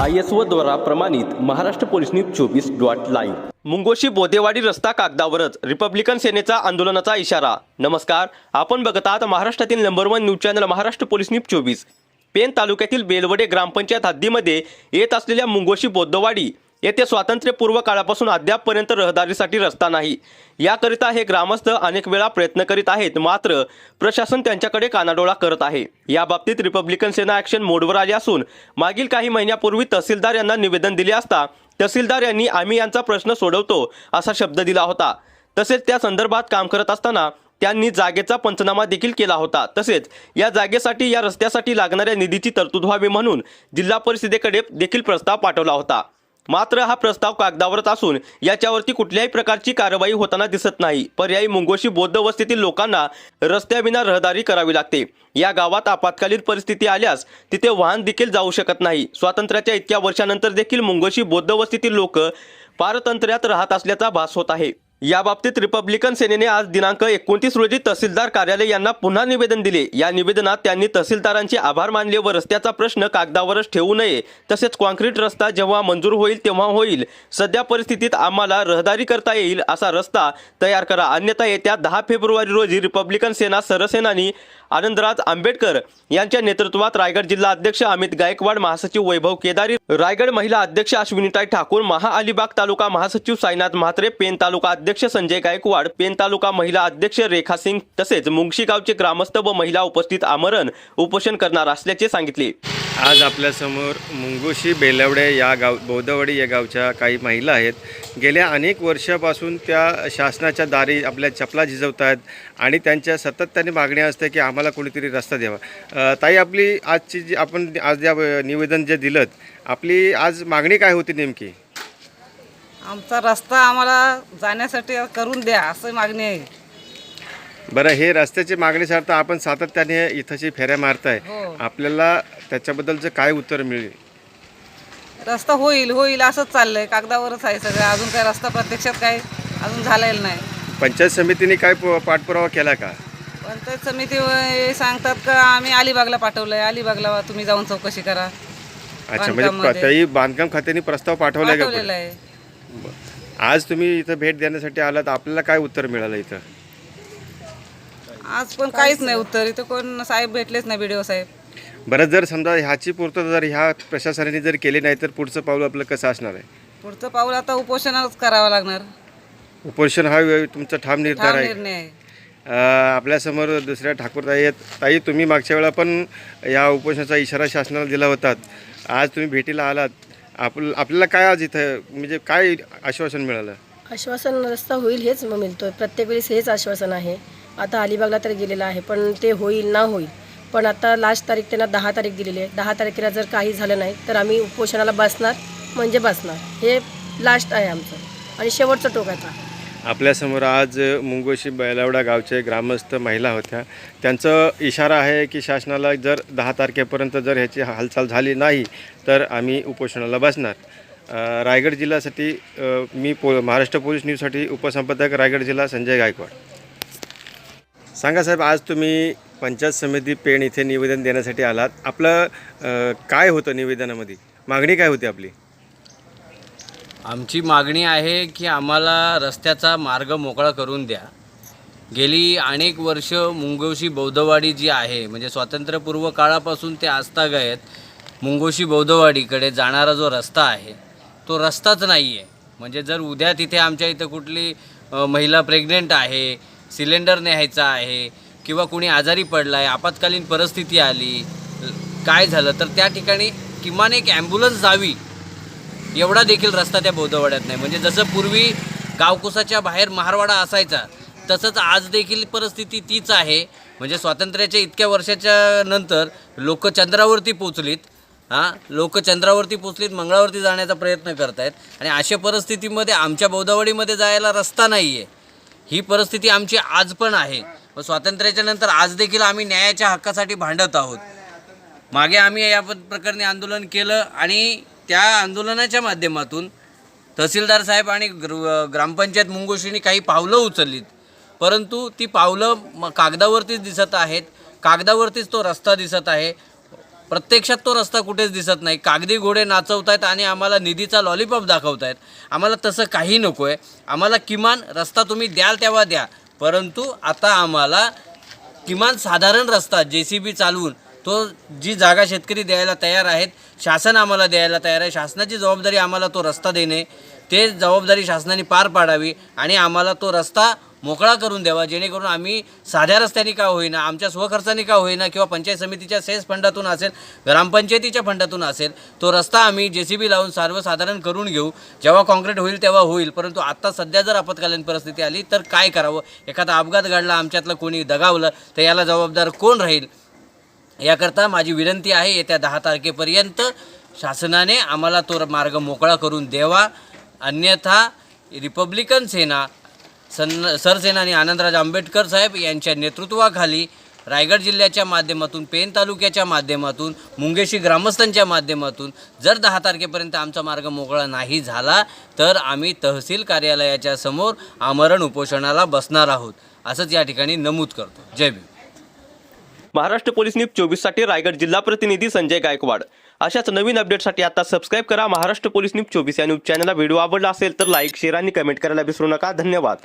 I S O द्वारा प्रमाणित Maharashtra police news चोवीस डॉट लाईव्ह. मुंगोशी बोदेवाडी रस्ता कागदावरच रिपब्लिकन सेनेचा आंदोलनाचा इशारा. नमस्कार आपण बघत आहात महाराष्ट्रातील number one news channel Maharashtra police news चोवीस. पेन तालुक्यातील बेलवडे ग्रामपंचायत हद्दीमध्ये येत असलेल्या मुंगोशी बोद्धवाडी येथे स्वातंत्र्यपूर्व काळापासून अद्यापपर्यंत रहदारीसाठी रस्ता नाही. याकरिता हे ग्रामस्थ अनेक वेळा प्रयत्न करीत आहेत मात्र प्रशासन त्यांच्याकडे कानाडोळा करत आहे. या बाबतीत रिपब्लिकन सेना ॲक्शन मोडवर आली असून मागील काही महिन्यापूर्वी तहसीलदार यांना निवेदन दिले असता तहसीलदार यांनी आम्ही यांचा प्रश्न सोडवतो असा शब्द दिला होता. तसेच त्या संदर्भात काम करत असताना त्यांनी जागेचा पंचनामा देखील केला होता. तसेच या जागेसाठी या रस्त्यासाठी लागणाऱ्या निधीची तरतूद व्हावी म्हणून जिल्हा परिषदेकडे देखील प्रस्ताव पाठवला होता. मात्र हा प्रस्ताव कागदावरच असून याच्यावरती कुठल्याही प्रकारची कारवाई होताना दिसत नाही. पर्यायी मुंगोशी बौद्ध वस्तीतील लोकांना रस्त्याविना रहदारी करावी लागते. या गावात आपत्कालीन परिस्थिती आल्यास तिथे वाहन देखील जाऊ शकत नाही. स्वातंत्र्याच्या इतक्या वर्षानंतर देखील मुंगोशी बौद्ध वस्तीतील लोक पारतंत्र्यात राहत असल्याचा भास होत आहे. या बाबतीत रिपब्लिकन सेनेने आज दिनांक एकोणतीस रोजी तहसीलदार कार्यालय यांना पुन्हा निवेदन दिले. या निवेदनात त्यांनी तहसीलदारांचे आभार मानले व रस्त्याचा प्रश्न कागदावरच ठेवू नये तसेच कॉन्क्रीट रस्ता जेव्हा मंजूर होईल तेव्हा होईल. सध्या परिस्थितीत आम्हाला रहदारी करता येईल असा रस्ता तयार करा. अन्यथा येत्या दहा फेब्रुवारी रोजी रिपब्लिकन सेना सरसेनानी आनंदराज आंबेडकर यांच्या नेतृत्वात रायगड जिल्हा अध्यक्ष अमित गायकवाड महासचिव वैभव केदारी रायगड महिला अध्यक्ष अश्विनीताई ठाकूर महाअलिबाग तालुका महासचिव साईनाथ म्हात्रे पेन तालुका अध्यक्ष संजय गायकवाड पेन तालुका महिला अध्यक्ष रेखा सिंग तसेच मुंगशी गावचे ग्रामस्थ व महिला उपस्थित आमरण उपोषण करणार असल्याचे सांगितले. आज आपल्यासमोर मुंगोशी बेलवडे या गाव बौद्धवाडी या गावच्या काही महिला आहेत. गेल्या अनेक वर्षापासून त्या शासनाच्या दारी आपल्या चपला झिजवत आहेत आणि त्यांच्या सातत्याने मागणी असते की आम्हाला कोणीतरी रस्ता द्यावा. ताई आपली आजची जी आपण आज या निवेदन जे दिलं आपली आज मागणी काय होती नेमकी? आमचा रस्ता आम्हाला जाण्यासाठी करून द्या असं मागणी आहे. बरं हे रस्त्याची मागणीसाठी आपण सातत्याने इथंची फेऱ्या मारताय. हो. आपल्याला त्याच्याबद्दलचं काय उत्तर मिळेल? रस्ता होईल होईल असंच चाललंय. कागदावरच आहे सगळं. अजून काय रस्ता प्रत्यक्षात काय अजून झालेलं नाही. पंचायत समितीने काय प- पाठपुरावा केला का? पंचायत समिती व- सांगतात का आम्ही अलिबागला पाठवलंय. अलिबागला तुम्ही जाऊन चौकशी करा. अच्छा म्हणजे बांधकाममध्ये. बांधकाम खात्याने प्रस्ताव पाठवलाय का पाठवलेलं आहे. आज तुम्ही इथं भेट देण्यासाठी आलात. आपल्याला काय उत्तर मिळालं इथं? आज पण काहीच नाही उत्तर. इथं कोण साहेब भेटलेच नाही बीडीओ साहेब. बरं जर समजा ह्याची पूर्तता जर ह्या प्रशासनाने जर केली नाही तर पुढचं पाऊल आपलं कसं असणार आहे? पुढचं पाऊल आता उपोषणच करावं लागणार. उपोषण हा तुमचा ठाम निर्धार ठाम आहे. निर्णय आहे. अं, आपल्यासमोर दुसऱ्या ठाकूरताई आहेत. ताई तुम्ही मागच्या वेळा पण या उपोषणाचा इशारा शासनाला दिला होता. आज तुम्ही भेटीला आलात. आप आपल्याला काय आज इथं म्हणजे काय आश्वासन मिळालं? आश्वासन रस्ता होईल हेच मग मिळतोय. प्रत्येक वेळेस हेच आश्वासन आहे. आता अलिबागला तर गेलेलं आहे पण ते होईल ना होईल. पण आता लास्ट तारीख त्यांना दहा तारीख दिलेली आहे. दहा तारखेला जर काही झालं नाही तर आम्ही उपोषणाला बसणार म्हणजे बसणार. हे लास्ट आहे आमचं. आणि शेवटचं टोक आता. आपल्यासमोर आज मुंगोशी बैलावडा गावचे ग्रामस्थ महिला होत्या. त्यांचं इशारा आहे की शासनाला जर दहा तारखेपर्यंत जर ह्याची हालचाल झाली नाही तर आम्ही उपोषणाला बसणार. रायगड जिल्ह्यासाठी मी पो महाराष्ट्र पोलीस न्यूजसाठी उपसंपादक रायगड जिल्हा संजय गायकवाड. सांगा साहेब आज तुम्ही पंचायत समिती पेण इथे निवेदन देण्यासाठी आलात. आपलं काय होतं निवेदनामध्ये? मागणी काय होती आपली? आमची मागणी आहे की आम्हाला रस्त्याचा मार्ग मोकळा करून द्या. गेली अनेक वर्ष मुंगोशी बौद्धवाडी जी आहे म्हणजे स्वातंत्र्यपूर्व काळापासून ते आजतागायत मुंगोशी बौद्धवाडीकडे जाणारा जो रस्ता आहे तो रस्ताच नाही आहे म्हणजे जर उद्या तिथे आमच्या इथं कुठली महिला प्रेग्नेंट आहे सिलेंडर न्यायचा आहे किंवा कुणी आजारी पडला आहे आपत्कालीन परिस्थिती आली काय झालं तर त्या ठिकाणी किमान एक ॲम्ब्युलन्स जावी एवढा देखील रस्ता त्या बौद्धवाड्यात नाही. म्हणजे जसं पूर्वी गावकुसाच्या बाहेर महारवाडा असायचा तसंच आज देखील परिस्थिती तीच आहे. म्हणजे स्वातंत्र्याच्या इतक्या वर्षाच्या नंतर लोक चंद्रावरती पोचलीत हां? लोक चंद्रावरती पोचलीत मंगळावरती जाण्याचा प्रयत्न करत आहेत आणि अशा परिस्थितीमध्ये आमच्या बौद्धवाडीमध्ये जायला रस्ता नाही आहे ही परिस्थिती आमची आज पण आहे. व स्वातंत्र्याच्या नंतर आज देखील आम्ही न्यायाच्या हक्कासाठी भांडत आहोत. मागे आम्ही या प्रकरणी आंदोलन केलं आणि त्या आंदोलनाच्या माध्यमातून तहसीलदार साहेब आणि ग्र ग्रामपंचायत मुंगोशींनी काही पावलं उचललीत. परंतु ती पावलं म कागदावरतीच दिसत आहेत. कागदावरतीच तो रस्ता दिसत आहे. प्रत्यक्षात तो रस्ता कुठेच दिसत नाही. कागदी घोडे नाचवतायत आणि आम्हाला निधीचा लॉलीपॉप दाखवतायत. आम्हाला तसं काही नको आहे आम्हाला किमान रस्ता तुम्ही द्याल तेव्हा द्या. परंतु आता आम्हाला किमान साधारण रस्ता जे सी बी चालवून तो जी जागा शेतकरी द्यायला तयार आहेत शासन आम्हाला द्यायला तयार आहे. शासनाची जबाबदारी आम्हाला तो रस्ता देणे. ते जबाबदारी शासनाने पार पाडावी आणि आम्हाला तो रस्ता मोकळा करून द्यावा जेणेकरून आम्ही साध्या रस्त्याने का होईना आमच्या स्वखर्चाने का होईना किंवा पंचायत समितीच्या सेस फंडातून असेल ग्रामपंचायतीच्या फंडातून असेल तो रस्ता आम्ही जे सी बी लावून सर्वसाधारण करून घेऊ. जेव्हा कॉन्क्रीट होईल तेव्हा होईल परंतु आत्ता सध्या जर आपत्कालीन परिस्थिती आली तर काय करावं? एखादा अपघात घडला आमच्यातलं कोणी दगावलं तर याला जबाबदार कोण राहील? याकरता माझी विनंती आहे येत्या दहा तारखेपर्यंत शासनाने आम्हाला तो मार्ग मोकळा करून द्यावा. अन्यथा रिपब्लिकन सेना सन सरसेनानी आनंदराज आंबेडकर साहेब यांच्या नेतृत्वाखाली रायगड जिल्ह्याच्या माध्यमातून पेन तालुक्याच्या माध्यमातून मुंगेशी ग्रामस्थांच्या माध्यमातून जर दहा तारखेपर्यंत आमचा मार्ग मोकळा नाही झाला तर आम्ही तहसील कार्यालयाच्या समोर आमरण उपोषणाला बसणार आहोत. असंच या ठिकाणी नमूद करतो. जय भीम. महाराष्ट्र पोलीस न्यूज चोवीससाठी रायगड जिल्हा प्रतिनिधी संजय गायकवाड. अशाच नवीन अपडेटसाठी आता सबस्क्राईब करा महाराष्ट्र पोलीस न्यूज चोवीस या न्यूज चॅनलला. व्हिडिओ आवडला असेल तर लाईक शेअर आणि कमेंट करायला विसरू नका. धन्यवाद.